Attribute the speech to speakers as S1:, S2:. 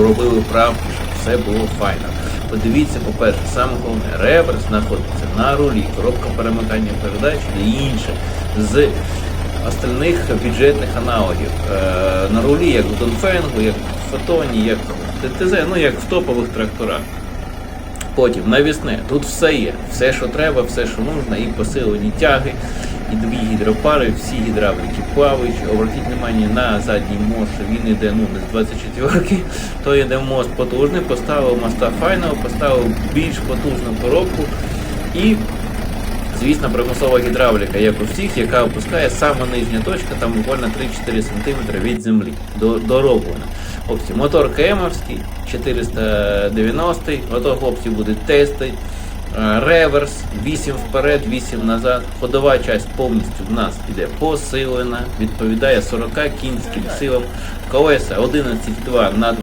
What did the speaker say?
S1: робили вправки, щоб все було файно. Подивіться, по-перше, саме головне, реверс знаходиться на рулі, коробка перемикання передач і інше з остальних бюджетних аналогів. Е, на рулі, як в Донфенгу, як в Фотоні, як в ТТЗ, ну як в топових тракторах. Потім навісне, тут все є, все, що треба, все, що нужно, і посилені тяги, і дві гідропари, всі гідравліки плавають. Обратіть внимание на задній мост, він іде ну, з 24-ки, то йде мост потужний, поставив моста файного, поставив більш потужну коробку і Звісно, примусова гідравліка, як у всіх, яка опускає саме нижня точка, там буквально 3-4 см від землі. Дороблена. Хлопці, мотор КМовський, 490 ото хлопці будуть тести. Е, Реверс, 8 вперед, 8 назад. Ходова часть повністю в нас іде посилена, відповідає 40 кінським силам. Колеса 11,2 на